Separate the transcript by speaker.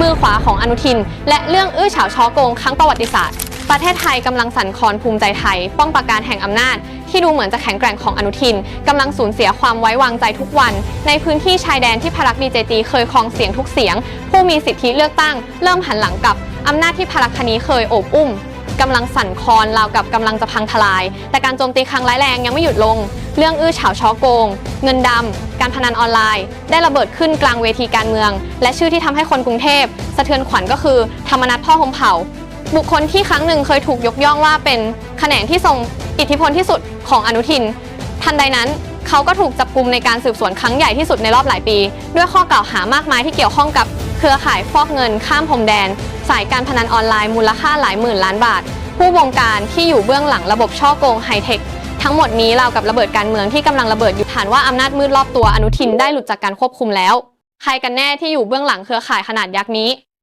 Speaker 1: มือขวาของอนุทิน และเรื่องอื้อฉาวช้อโกงครั้งประวัติศาสตร์ ประเทศไทยกำลังสั่นคลอนภูมิใจไทย ป้องปราการแห่งอำนาจ ที่ดูเหมือนจะแข็งแกร่งของอนุทินกำลังสูญเสียความไว้วางใจทุกวัน ในพื้นที่ชายแดนที่พลักบีเจจีเคยครองเสียงทุกเสียง ผู้มีสิทธิเลือกตั้ง เริ่มหันหลังกลับอำนาจที่พลักคนี้เคยโอบอุ้ม กำลังสั่นคลอนราวกับกำลังจะพังทลาย แต่การโจมตีครั้งร้ายแรงยังไม่หยุดลง เรื่องอื้อฉาวช้อโกง เงินดำ การพนันออนไลน์ ได้ระเบิดขึ้นกลางเวทีการเมือง และชื่อที่ทำให้คนกรุงเทพ สะเทือนขวัญก็คือธรรมนัฐพ่อหมเผ่า บุคคลที่ครั้งหนึ่งเคยถูกยกย่องว่าเป็นแขนงที่ทรงอิทธิพลที่สุดของอนุทิน ทันใดนั้นเขาก็ถูกจับกลุมในการสืบสวนครั้งใหญ่ที่สุดในรอบหลายปี ด้วยข้อกล่าวหามากมายที่เกี่ยวข้องกับ เครือข่ายฟอกเงินข้ามพรมแดน สายการพนันออนไลน์มูลค่าหลายหมื่นล้านบาท ผู้บงการที่อยู่เบื้องหลังระบบช่อโกงไฮเทคทั้งหมดนี้เรากับระเบิดการเมืองที่กำลังระเบิดอยู่ฐานว่าอำนาจมืดรอบตัวอนุทินได้หลุดจากการควบคุมแล้ว ใครกันแน่ที่อยู่เบื้องหลังเครือข่ายขนาดยักษ์นี้